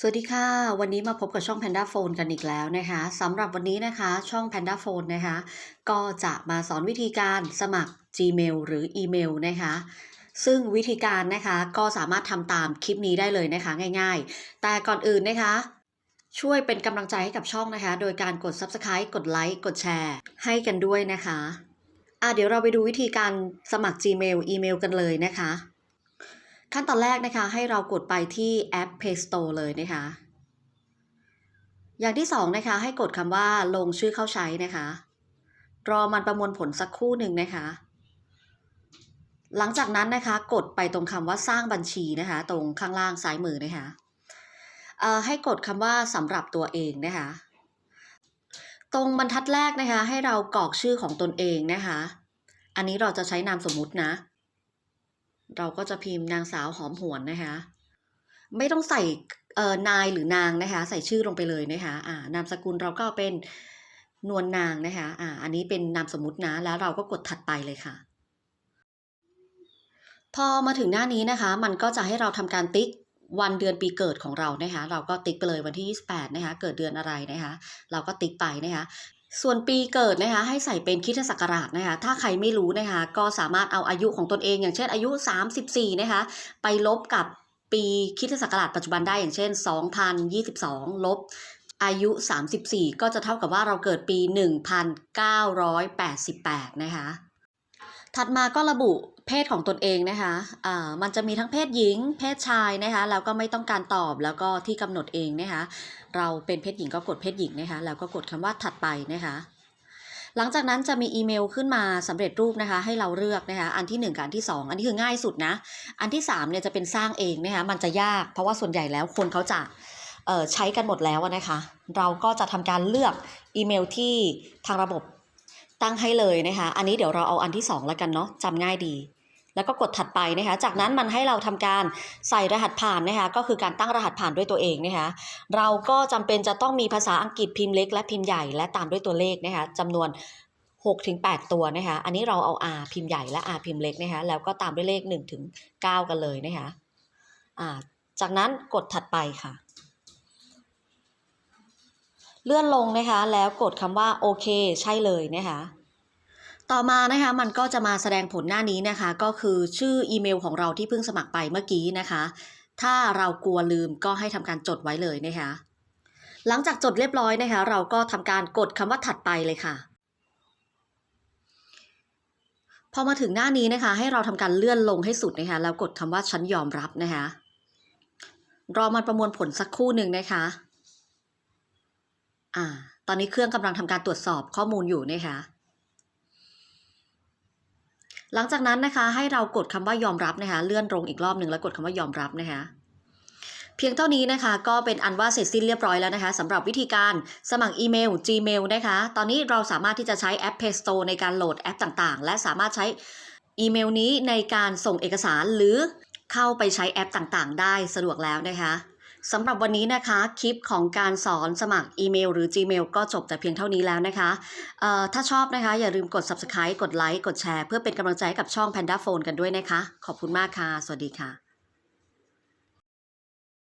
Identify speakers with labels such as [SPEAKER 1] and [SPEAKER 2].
[SPEAKER 1] สวัสดีค่ะ วันนี้มาพบกับช่อง Panda Phone กันอีกแล้วนะคะสำหรับวันนี้นะคะช่อง Panda Phone นะคะ ก็จะมาสอนวิธีการสมัคร Gmail หรืออีเมลนะคะซึ่งวิธีการนะคะก็สามารถทำตามคลิปนี้ได้เลยนะคะง่ายๆ แต่ก่อนอื่นนะคะ ช่วยเป็นกำลังใจให้กับช่องนะคะ โดยการกด Subscribe กดไลค์กดแชร์ ให้กันด้วยนะคะอะเดี๋ยวเราไปดูวิธีการสมัคร Gmail อีเมลกันเลยนะคะ ขั้นตอนแรกนะคะ ให้เรากดไปที่แอป Play Store เลยนะคะ อย่างที่สองนะคะ ให้กดคำว่าลงชื่อเข้าใช้นะคะ รอมันประมวลผลสักครู่หนึ่งนะคะ หลังจากนั้นนะคะ กดไปตรงคำว่าสร้างบัญชีนะคะ ตรงข้างล่างซ้ายมือนะคะเอ่อให้กดคำว่าสำหรับตัวเองนะคะ ตรงบรรทัดแรกนะคะ ให้เรากรอกชื่อของตนเองนะคะ อันนี้เราจะใช้นามสมมุตินะ เราก็จะพิมพ์นางสาวหอมหวนนะคะ ไม่ต้องใส่เอ่อนายหรือนางนะคะ ใส่ชื่อลงไปเลยนะคะอ่านามสกุลเราก็เป็นนวลนางนะคะอ่าอันนี้เป็นนามสมมุตินะ แล้วเราก็กดถัดไปเลยค่ะ พอมาถึงหน้านี้นะคะ มันก็จะให้เราทำการติ๊กวันเดือนปีเกิดของเรานะคะ เราก็ติ๊กไปเลยวันที่ 28 นะคะ เกิดเดือนอะไรนะคะ เราก็ติ๊กไปนะคะ ส่วนปีเกิดนะคะให้ใส่เป็นคิทศักราชนะคะถ้าใครไม่รู้นะคะก็สามารถเอาอายุของตนเอง อย่างเช่นอายุ 34นะคะไปลบกับปีคิทศักราชปัจจุบันได้อย่างเช่น 2022 ลบอายุ 34 ก็จะเท่ากับว่าเราเกิดปี 1988 นะคะ ถัดมาก็ระบุเพศของตนเองนะคะอ่ามันจะมีทั้งเพศหญิง เพศชายนะคะ แล้วก็ไม่ต้องการตอบ แล้วก็ที่กำหนดเองนะคะ เราเป็นเพศหญิงก็กดเพศหญิงนะคะ แล้วก็กดคำว่าถัดไปนะคะ หลังจากนั้นจะมีอีเมลขึ้นมาสำเร็จรูปนะคะ ให้เราเลือกนะคะ อันที่ 1กับอันที่ 2 อันนี้คือง่ายสุดนะ อันที่3เนี่ยจะเป็นสร้างเองนะคะ มันจะยาก เพราะว่าส่วนใหญ่แล้วคนเขาจะเอ่อใช้กันหมดแล้วนะคะ เราก็จะทำการเลือกอีเมลที่ทางระบบ ตั้งให้เลยนะคะ อันนี้เดี๋ยวเราเอาอันที่ 2 แล้วกันเนาะจำง่ายดี แล้วก็กดถัดไปนะคะ จากนั้นมันให้เราทำการใส่รหัสผ่านนะคะ ก็คือการตั้งรหัสผ่านด้วยตัวเองนะคะ เราก็จำเป็นจะต้องมีภาษาอังกฤษพิมพ์เล็กและพิมพ์ใหญ่และตามด้วยตัวเลขนะคะจำนวน6-8ตัวนะคะ อันนี้เราเอา R พิมพ์ใหญ่และ R พิมพ์เล็กนะคะ แล้วก็ตามด้วยเลข1ถึง9กันเลยนะคะ อ่า จากนั้นกดถัดไปค่ะ เลื่อนลงนะคะ แล้วกดคำว่าโอเค ใช่เลยนะคะต่อมานะคะมันก็จะมาแสดงผลหน้านี้นะคะ ก็คือชื่ออีเมลของเราที่เพิ่งสมัครไปเมื่อกี้นะคะ ถ้าเรากลัวลืมก็ให้ทำการจดไว้เลยนะคะ หลังจากจดเรียบร้อยนะคะ เราก็ทำการกดคำว่าถัดไปเลยค่ะ พอมาถึงหน้านี้นะคะ ให้เราทำการเลื่อนลงให้สุดนะคะแล้วกดคำว่าฉันยอมรับนะคะ รอมันประมวลผลสักครู่หนึ่งนะคะ อ่า ตอนนี้เครื่องกำลังทำการตรวจสอบข้อมูลอยู่นะคะหลังจากนั้นนะคะ ให้เรากดคำว่ายอมรับนะคะ เลื่อนลงอีกรอบหนึ่งแล้วกดคำว่ายอมรับนะคะเพียงเท่านี้นะคะก็เป็นอันว่าเสร็จสิ้นเรียบร้อยแล้วนะคะสำหรับวิธีการสมัครอีเมล Gmail นะคะ ตอนนี้เราสามารถที่จะใช้แอป Play Store ในการโหลดแอปต่างๆ และสามารถใช้อีเมลนี้ในการส่งเอกสารหรือเข้าไปใช้แอปต่างๆ ได้สะดวกแล้วนะคะ สำหรับวันนี้นะคะคลิปของการสอนสมัครอีเมลหรือ Gmail ก็จบแต่เพียงเท่านี้แล้วนะคะถ้าชอบนะคะ อย่าลืมกด Subscribe กดไลค์กดแชร์เพื่อเป็นกำลังใจให้กับช่อง Panda Phone กันด้วยนะคะ ขอบคุณมากค่ะ สวัสดีค่ะ